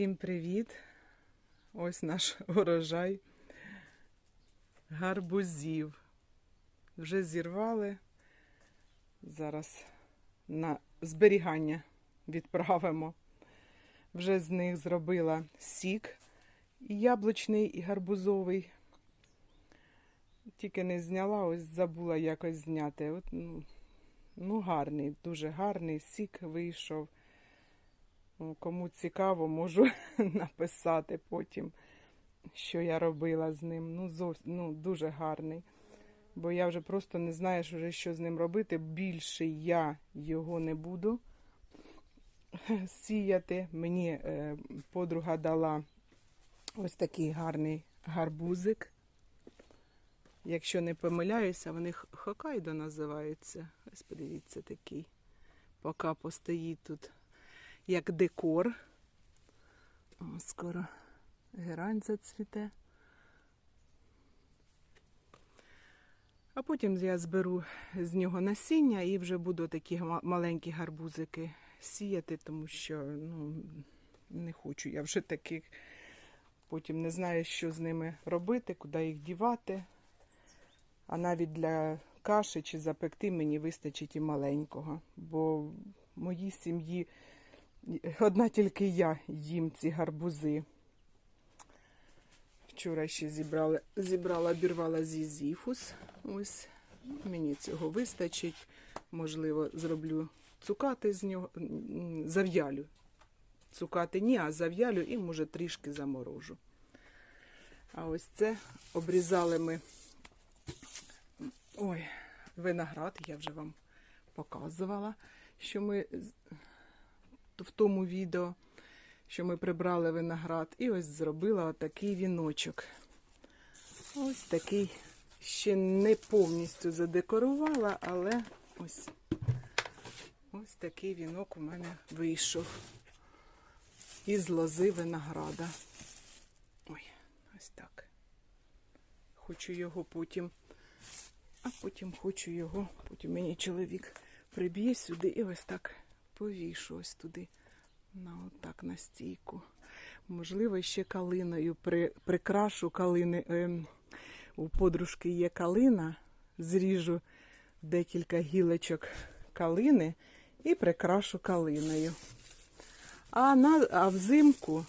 Всім привіт! Ось наш урожай гарбузів. Вже зірвали. Зараз на зберігання відправимо. Вже з них зробила сік і яблучний, і гарбузовий. Тільки не зняла, ось забула якось зняти. От, ну, ну, гарний, дуже гарний сік вийшов. Кому цікаво, можу написати потім, що я робила з ним. Ну, зовс... ну, дуже гарний. Бо я вже просто не знаю, що з ним робити. Більше я його не буду сіяти. Мені е, подруга дала ось такий гарний гарбузик. Якщо не помиляюся, вони Хокайдо називаються. Ось подивіться такий. Поки постоїть тут як декор. Скоро герань зацвіте. А потім я зберу з нього насіння і вже буду такі маленькі гарбузики сіяти, тому що ну, не хочу я вже таких. Потім не знаю, що з ними робити, куди їх дівати. А навіть для каші чи запекти мені вистачить і маленького. Бо в моїй сім'ї одна тільки я їм ці гарбузи. Вчора ще зібрала, зібрала, обірвала зізіфус. Ось мені цього вистачить. Можливо, зроблю цукати з нього, зав'ялю. Цукати ні, а зав'ялю і, може, трішки заморожу. А ось це обрізали ми. Ой, виноград, я вже вам показувала, що ми в тому відео, що ми прибрали виноград. І ось зробила отакий віночок. Ось такий ще не повністю задекорувала, але ось, ось такий вінок у мене вийшов із лози винограда. Ой, ось так. Хочу його потім, а потім хочу його, потім мені чоловік приб'є сюди і ось так повішу ось туди, на отак на стійку. Можливо, ще калиною при, прикрашу калини. Ем, у подружки є калина, зріжу декілька гілочок калини і прикрашу калиною. А, на, а взимку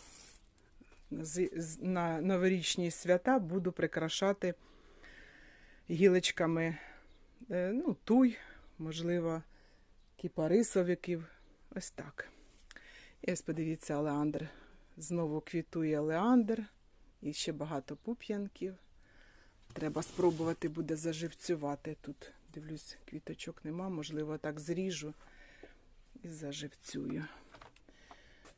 на новорічні свята буду прикрашати гілочками е, ну, туй, можливо, кіпарисовиків. Ось так. І ось подивіться, Олеандр. Знову квітує Олеандр. І ще багато пуп'янків. Треба спробувати буде заживцювати. Тут, дивлюсь, квіточок нема, можливо, так зріжу і заживцюю.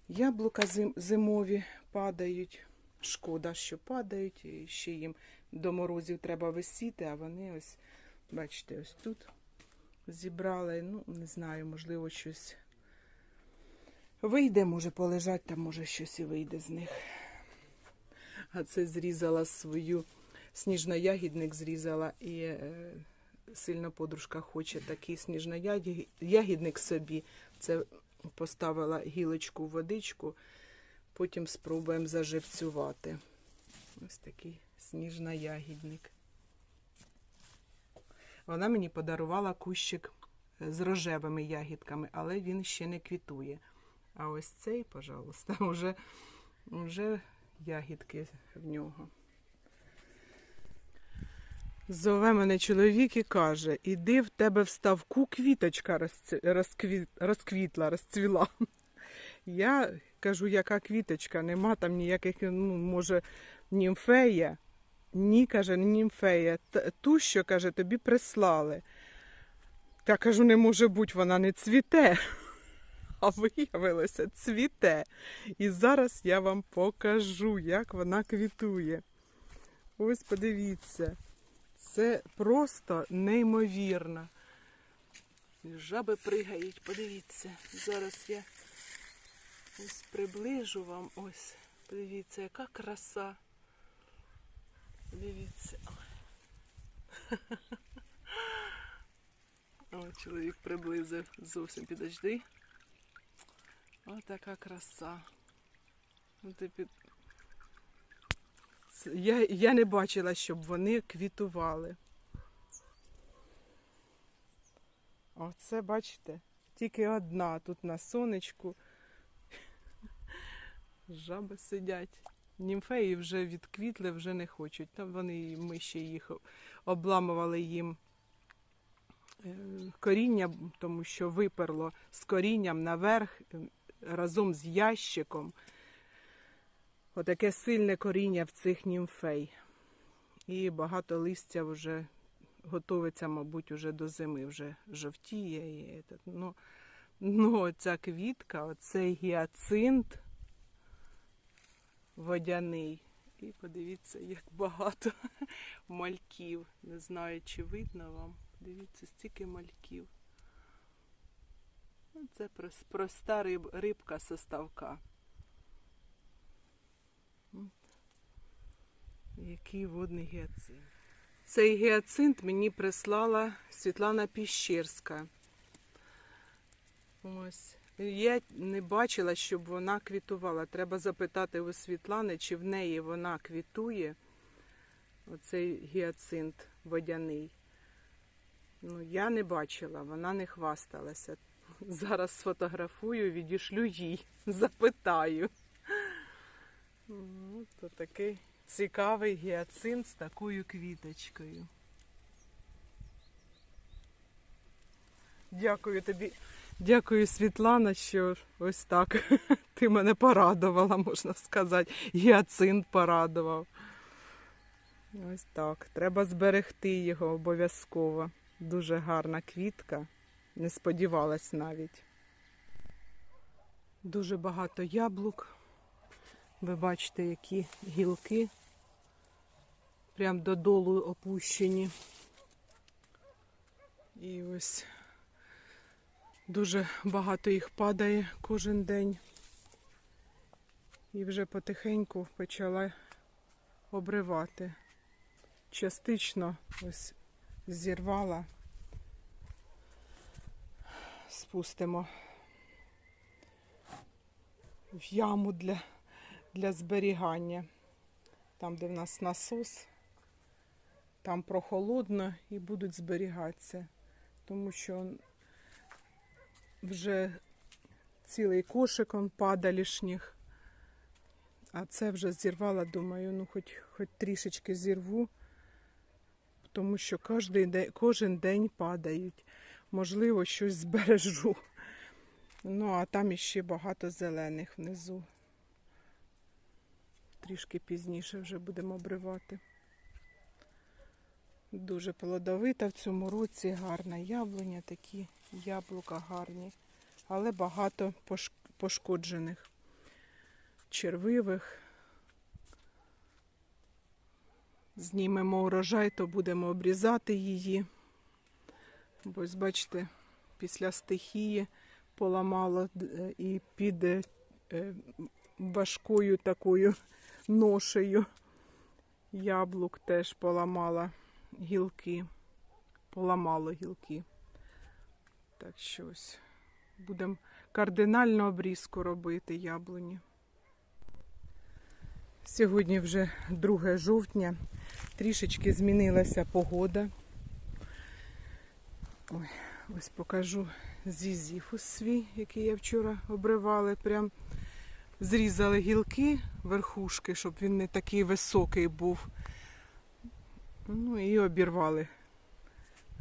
Яблука зимові падають. Шкода, що падають. І ще їм до морозів треба висіти, а вони ось, бачите, ось тут зібрали. Ну, не знаю, можливо, щось вийде, може полежать, там може щось і вийде з них. А це зрізала свою сніжноягідник зрізала і е, сильно подружка хоче такий сніжноягідник собі. Це поставила гілочку в водичку, потім спробуємо заживцювати. Ось такий сніжноягідник. Вона мені подарувала кущик з рожевими ягідками, але він ще не квітує. А ось цей, пожалуйста, вже, вже ягідки в нього. Зове мене чоловік і каже: іди в тебе в ставку квіточка розквітла, розцвіла. Я кажу, яка квіточка, нема там ніяких, ну, може, німфея. Ні, каже, німфея. Ту, що каже, тобі прислали. Та кажу, не може бути, вона не цвіте. А виявилося, цвіте. І зараз я вам покажу, як вона квітує. Ось подивіться. Це просто неймовірно. Жаби пригають, подивіться. Зараз я ось приближу вам. Ось, подивіться, яка краса. Дивіться. О, чоловік приблизив. Зовсім підожди. Ось така краса. І під- Я, я не бачила, щоб вони квітували. Оце, бачите, тільки одна тут на сонечку. Жаби сидять. Німфеї вже відквітли, вже не хочуть. Там вони ми ще їх обламували їм е, коріння, тому що виперло з корінням наверх разом з ящиком. Отаке сильне коріння в цих німфей. І багато листя вже готується, мабуть, уже до зими, вже жовтіє. Ну, ну, ця квітка, оцей гіацинт водяний. І подивіться, як багато мальків. Не знаю, чи видно вам. Дивіться, стільки мальків. Це проста риб, рибка со ставка. Який водний гіацинт. Цей гіацинт мені прислала Світлана Піщерська. Ось. Я не бачила, щоб вона квітувала. Треба запитати у Світлани, чи в неї вона квітує. Оцей гіацинт водяний. Ну, я не бачила, вона не хвасталася. Зараз сфотографую, відішлю їй, запитаю. Ну, то такий цікавий гіацинт з такою квіточкою. Дякую тобі. Дякую, Світлана, що ось так ти мене порадувала, можна сказати. Гіацинт порадував. Ось так. Треба зберегти його обов'язково. Дуже гарна квітка. Не сподівалась навіть. Дуже багато яблук. Ви бачите, які гілки прям додолу опущені. І ось дуже багато їх падає кожен день. І вже потихеньку почала обривати. Частично ось зірвала. Спустимо в яму для, для зберігання. Там, де в нас насос, там прохолодно і будуть зберігатися. Тому що вже цілий кошик он падалішніх. А це вже зірвала, думаю, ну хоч, хоч трішечки зірву, тому що кожен день, кожен день падають. Можливо, щось збережу. Ну, а там іще багато зелених внизу. Трішки пізніше вже будемо обривати. Дуже плодовита в цьому році, гарна яблуня, такі яблука гарні, але багато пошкоджених, червивих. Знімемо урожай, то будемо обрізати її. Бо ось бачите, після стихії поламало і е, е, важкою такою ношею яблук теж поламала гілки, поламало гілки. Так що ось будемо кардинальну обрізку робити яблуні. Сьогодні вже 2 жовтня, трішечки змінилася погода. Ой, ось покажу зізіфус свій, який я вчора обривала. Прям зрізали гілки, верхушки, щоб він не такий високий був. Ну і обірвали.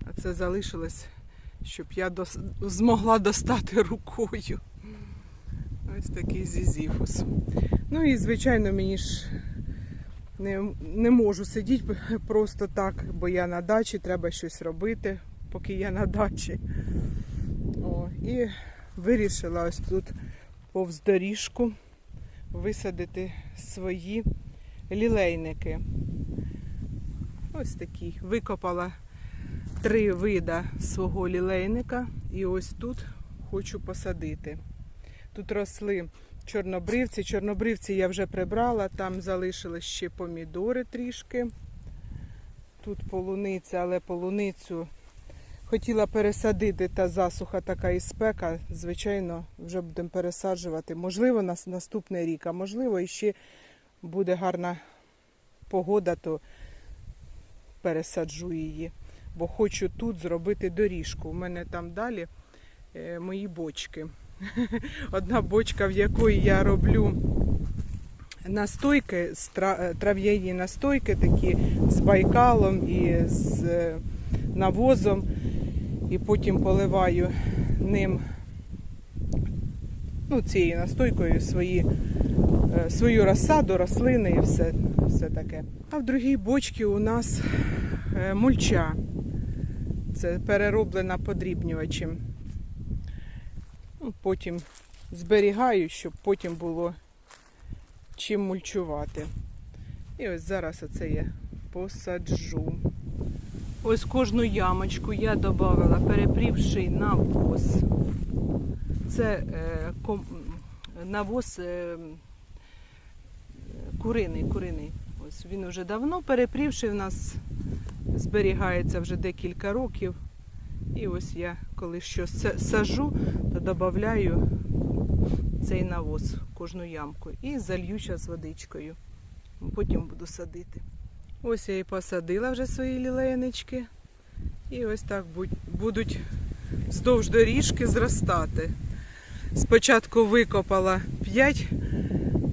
А це залишилось, щоб я дос... змогла достати рукою. Ось такий зізіфус. Ну і, звичайно, мені ж не, не можу сидіти просто так, бо я на дачі, треба щось робити, поки я на дачі. О, і вирішила ось тут повз доріжку висадити свої лілейники. Ось такі. Викопала три вида свого лілейника і ось тут хочу посадити. Тут росли чорнобривці. Чорнобривці я вже прибрала, там залишились ще помідори трішки. Тут полуниця, але полуницю Хотіла пересадити та засуха така і спека. Звичайно, вже будемо пересаджувати. Можливо, на с- наступний рік, а можливо, іще буде гарна погода, то пересаджу її. Бо хочу тут зробити доріжку. У мене там далі е, мої бочки. Одна бочка, в якої я роблю настойки, е, трав'яні настойки такі з байкалом і з е, навозом. І потім поливаю ним ну, цією настойкою свої, е, свою розсаду, рослини і все, все таке. А в другій бочці у нас е, мульча. Це перероблена подрібнювачем. Ну, Потім зберігаю, щоб потім було чим мульчувати. І ось зараз оце я посаджу. Ось кожну ямочку я додавала перепрівший навоз. Це е, навоз е, куриний, куриний. Ось він вже давно перепрівший в нас зберігається вже декілька років. І ось я коли щось сажу, то додаю цей навоз в кожну ямку і залью зараз водичкою. Потім буду садити. Ось я і посадила вже свої лілеєнички. І ось так будуть вздовж доріжки зростати. Спочатку викопала 5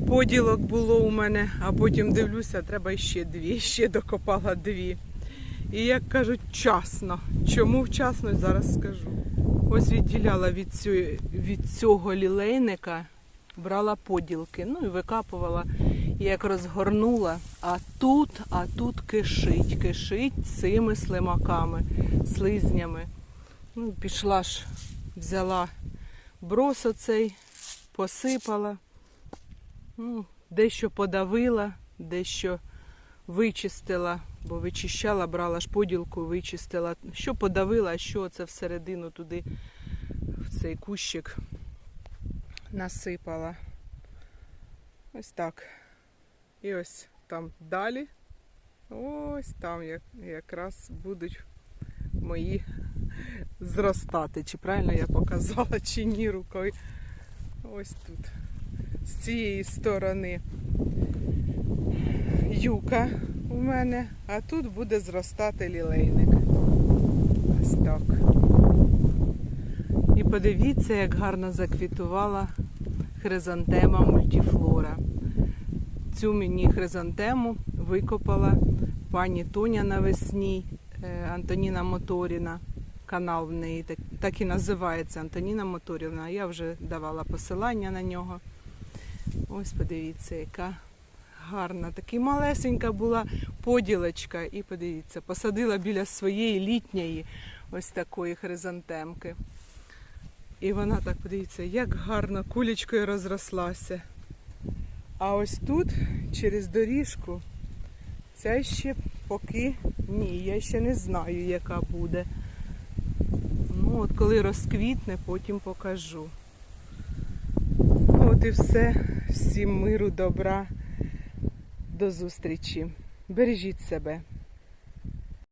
поділок було у мене, а потім дивлюся, треба ще дві. Ще докопала дві. І як кажуть, вчасно. Чому вчасно, зараз скажу. Ось відділяла від, цю, від цього лілейника, брала поділки, ну і викапувала. Як розгорнула, а тут, а тут кишить, кишить цими слимаками, слизнями. Ну, пішла ж, взяла брос оцей, посипала, ну, дещо подавила, дещо вичистила, бо вичищала, брала ж поділку, вичистила. Що подавила, а що це всередину туди, в цей кущик насипала. Ось так. І ось там далі. Ось там як, якраз будуть мої зростати. Чи правильно я показала, чи ні рукою. Ось тут. З цієї сторони юка у мене, а тут буде зростати лілейник. Ось так. І подивіться, як гарно заквітувала хризантема мультифлора. Цю мені хризантему викопала пані Тоня навесні, е, Антоніна Моторіна. Канал в неї так, так і називається Антоніна Моторівна. Я вже давала посилання на нього. Ось подивіться, яка гарна. Така малесенька була поділочка. І подивіться, посадила біля своєї літньої ось такої хризантемки. І вона так, подивіться, як гарно кулечкою розрослася. А ось тут, через доріжку, це ще поки ні, я ще не знаю, яка буде. Ну, от коли розквітне, потім покажу. Ну, от і все. Всім миру, добра. До зустрічі. Бережіть себе.